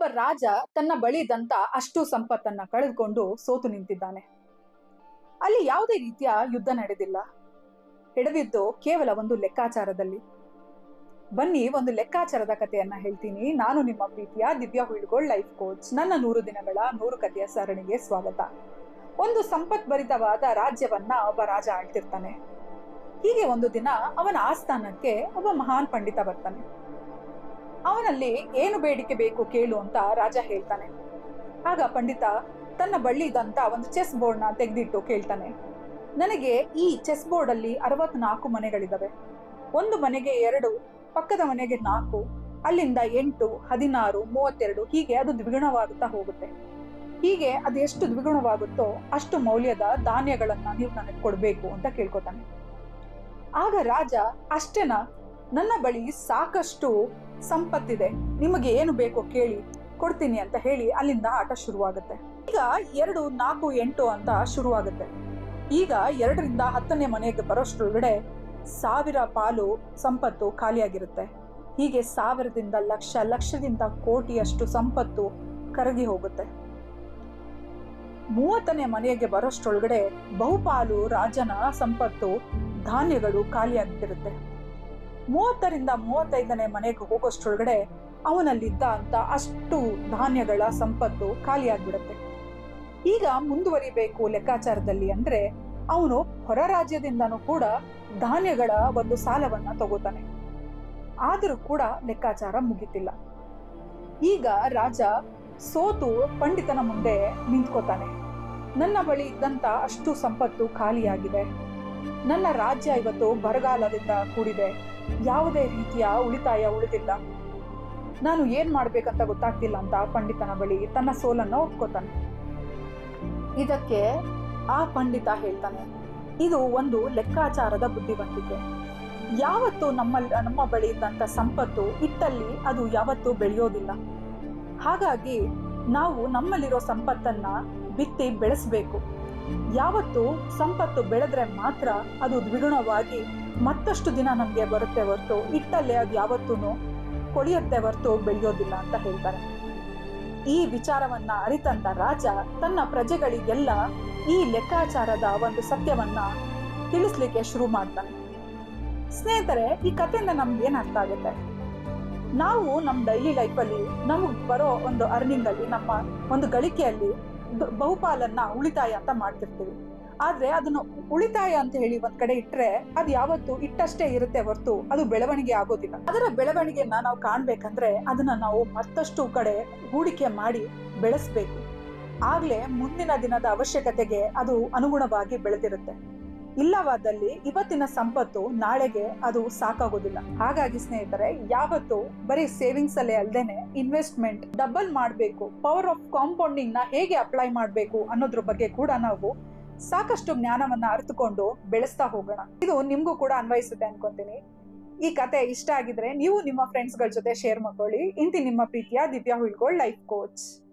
ಒಬ್ಬ ರಾಜ ತನ್ನ ಬಳಿದಂತ ಅಷ್ಟು ಸಂಪತ್ತನ್ನ ಕಳೆದುಕೊಂಡು ಸೋತು ನಿಂತಿದ್ದಾನೆ. ಅಲ್ಲಿ ಯಾವುದೇ ರೀತಿಯ ಯುದ್ಧ ನಡೆದಿಲ್ಲ. ಹಿಡಿದಿದ್ದು ಕೇವಲ ಒಂದು ಲೆಕ್ಕಾಚಾರದಲ್ಲಿ. ಬನ್ನಿ, ಒಂದು ಲೆಕ್ಕಾಚಾರದ ಕಥೆಯನ್ನ ಹೇಳ್ತೀನಿ. ನಾನು ನಿಮ್ಮ ಪ್ರೀತಿಯ ದಿವ್ಯಾ ಹುಳ್ಗೋಳ್ ಲೈಫ್ ಕೋಚ್. ನನ್ನ ನೂರು ದಿನಗಳ ನೂರು ಕಥೆಯ ಸರಣಿಗೆ ಸ್ವಾಗತ. ಒಂದು ಸಂಪತ್ಭರಿತವಾದ ರಾಜ್ಯವನ್ನ ಒಬ್ಬ ರಾಜ ಆಳ್ತಿರ್ತಾನೆ. ಹೀಗೆ ಒಂದು ದಿನ ಅವನ ಆಸ್ಥಾನಕ್ಕೆ ಒಬ್ಬ ಮಹಾನ್ ಪಂಡಿತ ಬರ್ತಾನೆ. ಅವನಲ್ಲಿ ಏನು ಬೇಡಿಕೆ ಬೇಕು ಕೇಳು ಅಂತ ರಾಜ ಹೇಳ್ತಾನೆ. ಆಗ ಪಂಡಿತ, ತನ್ನ ಬಳ್ಳಿದಂತ ಒಂದು ಚೆಸ್ ಬೋರ್ಡ್ನ ತೆಗೆದಿಟ್ಟು ಕೇಳ್ತಾನೆ. ನನಗೆ ಈ ಚೆಸ್ ಬೋರ್ಡ್ ಅಲ್ಲಿ ಅರವತ್ನಾಲ್ಕು ಮನೆಗಳಿದಾವೆ. ಒಂದು ಮನೆಗೆ ಎರಡು, ಪಕ್ಕದ ಮನೆಗೆ ನಾಲ್ಕು, ಅಲ್ಲಿಂದ ಎಂಟು, ಹದಿನಾರು, ಮೂವತ್ತೆರಡು, ಹೀಗೆ ಅದು ದ್ವಿಗುಣವಾಗುತ್ತಾ ಹೋಗುತ್ತೆ. ಹೀಗೆ ಅದು ಎಷ್ಟು ದ್ವಿಗುಣವಾಗುತ್ತೋ ಅಷ್ಟು ಮೌಲ್ಯದ ಧಾನ್ಯಗಳನ್ನ ನೀವು ನನಗೆ ಕೊಡಬೇಕು ಅಂತ ಕೇಳ್ಕೊತಾನೆ. ಆಗ ರಾಜ ಅಷ್ಟೇನ ನನ್ನ ಬಳಿ ಸಾಕಷ್ಟು ಸಂಪತ್ತಿದೆ. ನಿಮಗೆ ಏನು ಬೇಕೋ ಕೇಳಿ, ಕೊಡ್ತೀನಿ ಅಂತ ಹೇಳಿ ಅಲ್ಲಿಂದ ಆಟ ಶುರುವಾಗುತ್ತೆ. ಈಗ ಎರಡು ನಾಲ್ಕು ಎಂಟು ಅಂತ ಶುರುವಾಗುತ್ತೆ. ಈಗ ಎರಡರಿಂದ ಹತ್ತನೇ ಮನೆಗೆ ಬರೋಷ್ಟ್ರೊಳಗಡೆ ಸಾವಿರ ಪಾಲು ಸಂಪತ್ತು ಖಾಲಿಯಾಗಿರುತ್ತೆ. ಹೀಗೆ ಸಾವಿರದಿಂದ ಲಕ್ಷ, ಲಕ್ಷದಿಂದ ಕೋಟಿಯಷ್ಟು ಸಂಪತ್ತು ಕರಗಿ ಹೋಗುತ್ತೆ. ಮೂವತ್ತನೇ ಮನೆಗೆ ಬರೋಷ್ಟ್ರೊಳಗಡೆ ಬಹುಪಾಲು ರಾಜನ ಸಂಪತ್ತು ಧಾನ್ಯಗಳು ಖಾಲಿಯಾಗ್ತಿರುತ್ತೆ. ಮೂವತ್ತರಿಂದ ಮೂವತ್ತೈದನೇ ಮನೆಗೆ ಹೋಗೋಷ್ಟೊಳಗಡೆ ಅವನಲ್ಲಿದ್ದ ಅಂತ ಅಷ್ಟು ಧಾನ್ಯಗಳ ಸಂಪತ್ತು ಖಾಲಿಯಾಗ್ಬಿಡುತ್ತೆ. ಈಗ ಮುಂದುವರಿಬೇಕು ಲೆಕ್ಕಾಚಾರದಲ್ಲಿ ಅಂದ್ರೆ ಅವನು ಹೊರ ರಾಜ್ಯದಿಂದನೂ ಕೂಡ ಧಾನ್ಯಗಳ ಒಂದು ಸಾಲವನ್ನ ತಗೋತಾನೆ. ಆದರೂ ಕೂಡ ಲೆಕ್ಕಾಚಾರ ಮುಗಿತಿಲ್ಲ. ಈಗ ರಾಜ ಸೋತು ಪಂಡಿತನ ಮುಂದೆ ನಿಂತ್ಕೋತಾನೆ. ನನ್ನ ಬಳಿ ಇದ್ದಂತ ಅಷ್ಟು ಸಂಪತ್ತು ಖಾಲಿಯಾಗಿದೆ. ನನ್ನ ರಾಜ್ಯ ಇವತ್ತು ಬರಗಾಲದಿಂದ ಕೂಡಿದೆ. ಯಾವುದೇ ರೀತಿಯ ಉಳಿತಾಯ ಉಳಿದಿಲ್ಲ. ನಾನು ಏನ್ ಮಾಡ್ಬೇಕಂತ ಗೊತ್ತಾಗ್ತಿಲ್ಲ ಅಂತ ಪಂಡಿತನ ಬಳಿ ತನ್ನ ಸೋಲನ್ನ ಒಪ್ಕೋತಾನೆ. ಇದಕ್ಕೆ ಆ ಪಂಡಿತ ಹೇಳ್ತಾನೆ, ಇದು ಒಂದು ಲೆಕ್ಕಾಚಾರದ ಬುದ್ಧಿವಂತಿಕೆ ಯಾವತ್ತು ನಮ್ಮ ನಮ್ಮ ಬಳಿ ಇದ್ದಂತ ಸಂಪತ್ತು ಇತ್ತಲ್ಲಿ ಅದು ಯಾವತ್ತೂ ಬೆಳೆಯೋದಿಲ್ಲ. ಹಾಗಾಗಿ ನಾವು ನಮ್ಮಲ್ಲಿರೋ ಸಂಪತ್ತನ್ನ ಬಿತ್ತಿ ಬೆಳೆಸಬೇಕು. ಯಾವತ್ತು ಸಂಪತ್ತು ಬೆಳೆದ್ರೆ ಮಾತ್ರ ಅದು ದ್ವಿಗುಣವಾಗಿ ಮತ್ತಷ್ಟು ದಿನ ನಮಗೆ ಬರುತ್ತೆ ಹೊರತು ಇಟ್ಟಲ್ಲೇ ಅದು ಯಾವತ್ತೂ ಕೊಳಿಯುತ್ತೆ ಹೊರತು ಬೆಳೆಯೋದಿಲ್ಲ ಅಂತ ಹೇಳ್ತಾರೆ. ಈ ವಿಚಾರವನ್ನ ಅರಿತಂತ ರಾಜ ತನ್ನ ಪ್ರಜೆಗಳಿಗೆಲ್ಲ ಈ ಲೆಕ್ಕಾಚಾರದ ಒಂದು ಸತ್ಯವನ್ನ ತಿಳಿಸ್ಲಿಕ್ಕೆ ಶುರು ಮಾಡ್ತಾನೆ. ಸ್ನೇಹಿತರೆ, ಈ ಕಥೆಯಿಂದ ನಮ್ಗೆ ಏನ್ ಅರ್ಥ ಆಗುತ್ತೆ? ನಾವು ನಮ್ಮ ಡೈಲಿ ಲೈಫಲ್ಲಿ ನಮಗೆ ಬರೋ ಒಂದು ಅರ್ನಿಂಗ್ ಅಲ್ಲಿ, ನಮ್ಮ ಒಂದು ಗಳಿಕೆಯಲ್ಲಿ ಬಹುಪಾಲನ್ನ ಉಳಿತಾಯ ಅಂತ ಮಾಡ್ತಿರ್ತೀವಿ. ಆದ್ರೆ ಅದನ್ನ ಉಳಿತಾಯ ಅಂತ ಹೇಳಿ ಒಂದ್ ಕಡೆ ಇಟ್ರೆ ಅದು ಯಾವತ್ತು ಇಟ್ಟಷ್ಟೇ ಇರುತ್ತೆ ಹೊರತು, ಅದು ಬೆಳವಣಿಗೆ ಆಗೋದಿಲ್ಲ. ಅದರ ಬೆಳವಣಿಗೆಯನ್ನ ನಾವು ಕಾಣ್ಬೇಕಂದ್ರೆ ಅದನ್ನ ನಾವು ಮತ್ತಷ್ಟು ಕಡೆ ಹೂಡಿಕೆ ಮಾಡಿ ಬೆಳೆಸ್ಬೇಕು. ಆಗ್ಲೇ ಮುಂದಿನ ದಿನದ ಅವಶ್ಯಕತೆಗೆ ಅದು ಅನುಗುಣವಾಗಿ ಬೆಳೆದಿರುತ್ತೆ. ಇಲ್ಲವಾದಲ್ಲಿ ಇವತ್ತಿನ ಸಂಪತ್ತು ನಾಳೆಗೆ ಅದು ಸಾಕಾಗೋದಿಲ್ಲ. ಹಾಗಾಗಿ ಸ್ನೇಹಿತರೆ, ಯಾವತ್ತು ಬರೀ ಸೇವಿಂಗ್ಸ್ ಅಲ್ಲೇ ಅಲ್ದೇನೆ ಇನ್ವೆಸ್ಟ್ಮೆಂಟ್ ಡಬಲ್ ಮಾಡಬೇಕು. ಪವರ್ ಆಫ್ ಕಾಂಪೌಂಡಿಂಗ್ನ ಹೇಗೆ ಅಪ್ಲೈ ಮಾಡಬೇಕು ಅನ್ನೋದ್ರ ಬಗ್ಗೆ ಕೂಡ ನಾವು ಸಾಕಷ್ಟು ಜ್ಞಾನವನ್ನ ಅರಿತುಕೊಂಡು ಬೆಳೆಸ್ತಾ ಹೋಗೋಣ. ಇದು ನಿಮ್ಗೂ ಕೂಡ ಅನ್ವಯಿಸುತ್ತೆ ಅನ್ಕೊಂತೀನಿ. ಈ ಕತೆ ಇಷ್ಟ ಆಗಿದ್ರೆ ನೀವು ನಿಮ್ಮ ಫ್ರೆಂಡ್ಸ್ಗಳ ಜೊತೆ ಶೇರ್ ಮಾಡ್ಕೊಳ್ಳಿ. ಇಂತಿ ನಿಮ್ಮ ಪ್ರೀತಿಯ ದಿವ್ಯಾ ಹುಳ್ಗೋಳ್ ಲೈಫ್ ಕೋಚ್